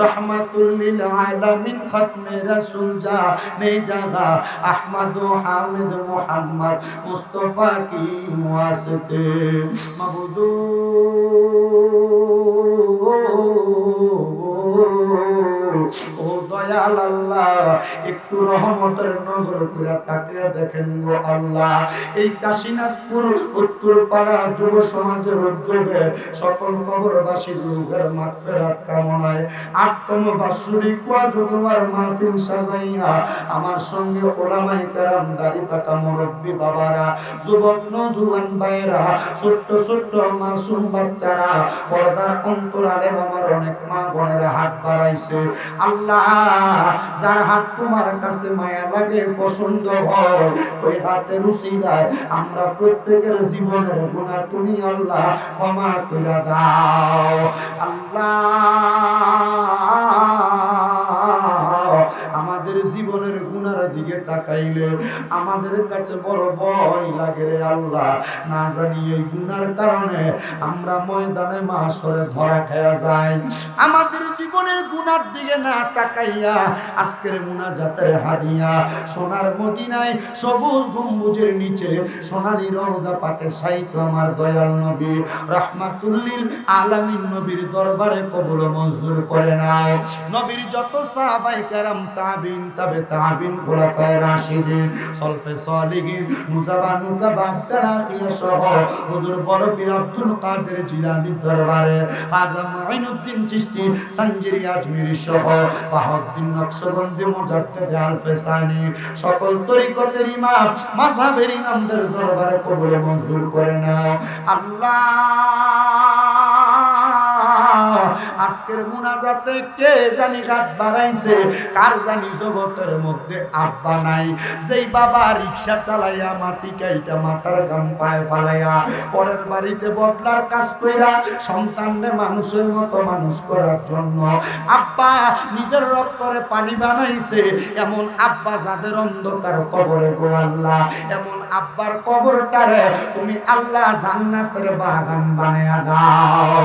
রহমাতুল্লিল আলামিন খতমে রাসূল যা নে জাগা। আহমদ ও হামিদ মুহাম্মদ মুস্তাফা কি মাবুদু। ও একটু রহমতের নজর দেখেন গো আল্লাহ। এই উত্তর পাড়া যুব সমাজের উদ্যোগে সকল কবরবাসী মাগফিরাত কামনায় মাহফিল সাজাইয়া আমার সঙ্গে ওলামাই কেরাম, দাড়ি পাকা মুরব্বী বাবারা, যুবক নজুয়ান ভাইয়েরা, ছোট্ট ছোট্ট মাসুম বাচ্চারা, পর্দার অন্তরালের আমার অনেক মা বোনেরা হাত বাড়াইছে। আল্লাহ যার হাত তোমার কাছে মায়া লাগে, পছন্দ হয়, ওই হাতের দেয় আমরা প্রত্যেকের জীবনের গুণা তুমি আল্লাহ ক্ষমা করে দাও। আল্লাহ আমাদের জীবনের গুনার দিকে তাকাইলে আমাদের কাছে বড় ভয় লাগে রে আল্লাহ। না জানি এই গুনার কারণে আমরা ময়দানে মাসরে ধরা খায়া যাই। আমাদের জীবনের গুনার দিকে না তাকাইয়া আজকের মুনাজাতের হাদিয়া, সোনার মদিনায় সবুজ গম্বুজের নিচে সোনালি রওজা পাকে সাইক আমার দয়াল নবী, রাহমাতুল্লিল আলামিন নবীর দরবারে কবুল মঞ্জুর করে নাও নবীর যত সাহাবাই কেরাম সলফে সহ হুজুর বড় পীর আব্দুল কাদের দরবারে মুঈনুদ্দিন চিশতি আজমিরি সহ বাহাউদ্দিন নকশবন্দি, মুজাদ্দিদ সকল তরিকতের ইমাম, মাযহাবের ইমামদের দরবারে কবুল মঞ্জুর করে নাও আল্লাহ আজকের মুনাজাতে কে জানি হাত বাড়াইছে? কার জানি জগতের মধ্যে আব্বা নাই? যেই বাবা রিক্সা চালাইয়া মাটি কাইটা মাথার গাম পায়ে ফালাইয়া পরের বাড়িতে বদলার কাজ কইরা সন্তানরে মানুষের মতো মানুষ করার জন্য আব্বা নিজের রক্তরে পানি বানাইছে। এমন আব্বা যাদের অন্ধকার কবরে গো আল্লাহ, এমন আব্বার কবরটারে তুমি আল্লাহ জান্নাতের বাগান বানিয়ে দাও।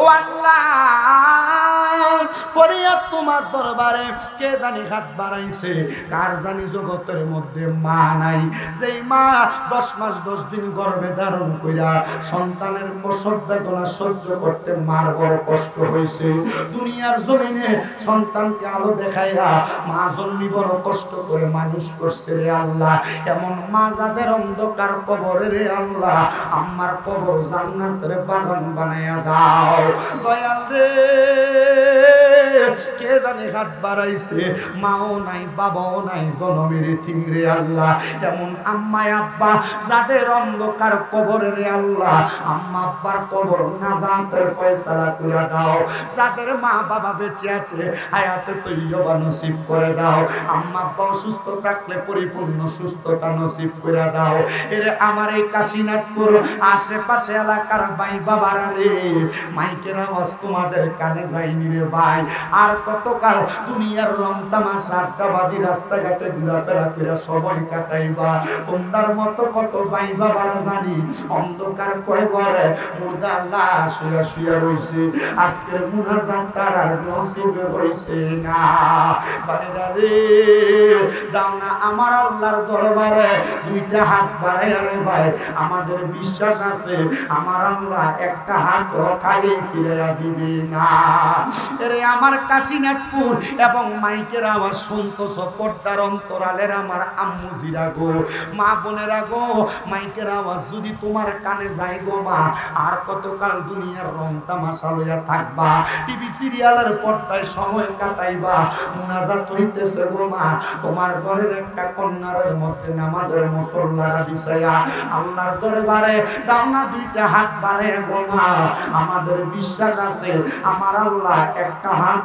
ও আল্লাহ ah, ah. ফরিয়াদ তোমার দরবারে কে জানি হাত বাড়াইছে? কার জানি জগতের মধ্যে মা নাই। যেই মা দশ মাস, দশ দিন গর্ভে ধারণ কইরা সন্তানের বেদনা সহ্য করতে মার বড় কষ্ট হয়েছে দুনিয়ার জমিনে সন্তানকে আলো দেখাইয়া মা জন্মি বড় কষ্ট করে মানুষ করছে রে আল্লাহ। এমন মা যাদের অন্ধকার কবরে রে আল্লাহ, আমার কবর জান্নাতের বাগান বানাইয়া দাও। দয়াল রে। কে হাত বাড়াইছে? মাও নাই, বাবাও নাই, জনমের আল্লাহ। এমন আম্মাই আব্বা, যাদের অন্ধকার কবরে রে আল্লাহ। আম্মা আব্বার কবর না করে দাও। যাদের মা বাবা বেঁচে আছে, হায়াতে তৈয়বা নসিব করে দাও। আম্মা আব্বা অসুস্থ থাকলে পরিপূর্ণ সুস্থতা নসিব করে দাও। এরে আমার এই কাশীনাথপুর আশেপাশে এলাকার ভাই বাবারা রে, মাইকের আওয়াজ তোমাদের কানে যায়নি রে ভাই। আর কতকাল দুনিয়ার রং তামাশা আড্ডাবাদী রাস্তাঘাটে ঘোরাফেরা করে সময় কাটাইবা। তোমরার মতো কত ভাই বাবারা জানি। অন্ধকার কয় বরে মুর্দা লাশ শুয়ে শুয়ে রইছে। আজকের মুনাজাত তার আর নসিবে হইছে না। বাইরা রে, দাও না আমার আল্লাহর দরবারে দুইটা হাত বাড়াইয়া রে ভাই। আমাদের বিশ্বাস আছে, আমার আল্লাহ একটা হাত খালি ফিরে দিবে না। এরে আমার কাশীনাথপুর এবং মাইকের আওয়াজ শুনতেছ পর্দার অন্তরালের আমার আম্মু জিরা গো মা বোনেরা গো মাইকের আওয়াজ যদি তোমার কানে যায় গো মা, আর কতকাল দুনিয়ার রং তামাশা লইয়া থাকবা, টিভি সিরিয়ালের পর্দায় সময় কাটাইবা, মুনাজাত হইতেছে গো মা। তোমার ঘরের একটা কন্যার মধ্যে নামাজের মুসল্লারা বিষয়া, আল্লাহর দরবারে দাও না দুইটা হাত বাড়ে গো মা। আমাদের বিশ্বাস আছে, আমার আল্লাহ একটা হাত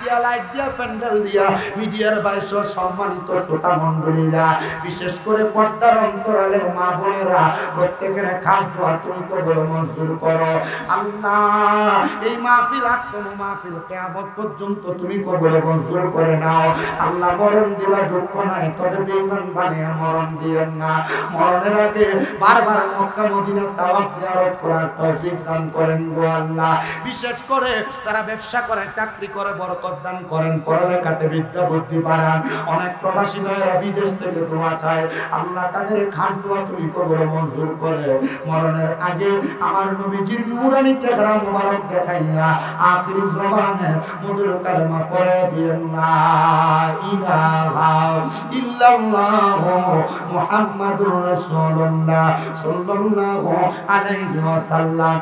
দিয়া দিয়া দিয়া বিশেষ করে পর্দার অন্তরালের মা বোনেরা, প্রত্যেকের খাস দোয়া তুমি কবর মঞ্জুর করো। আল্লাহ, এই মাহফিল মাহফিল পর্যন্ত তুমি কবর মঞ্জুর করে নাও। আল্লাহ মরণ দিলা দুঃখ নাই, তবে বেঈমান বানিয়ে মরণ দিয়েন না। মরণের আগে বারবার মক্কা, মদিনা তাওয়াফ জিয়ারত করার তৌফিক দান করেন গো আল্লাহ। বিশেষ করে তারা ব্যবসা করে, চাকরি করে, বরকত দান করেন পড়ালেখাতে বিদ্যা বুদ্ধি বাড়ান। অনেক প্রবাসী ভাইয়েরা বিদেশ থেকে দোয়া চায়। আল্লাহ তাদের খাস দোয়া তুমি কবর মঞ্জুর করে। মরণের আগে আমার নবীজির নুরানি চেহারা মোবারক দেখাইয়া আখিরি জবানে মধুর কালমা পড়ে দিয়েন না ইলাহা ইল্লাল্লাহ মুহাম্মাদুর রাসূলুল্লাহ সাল্লাল্লাহু আলাইহি ওয়াসাল্লাম।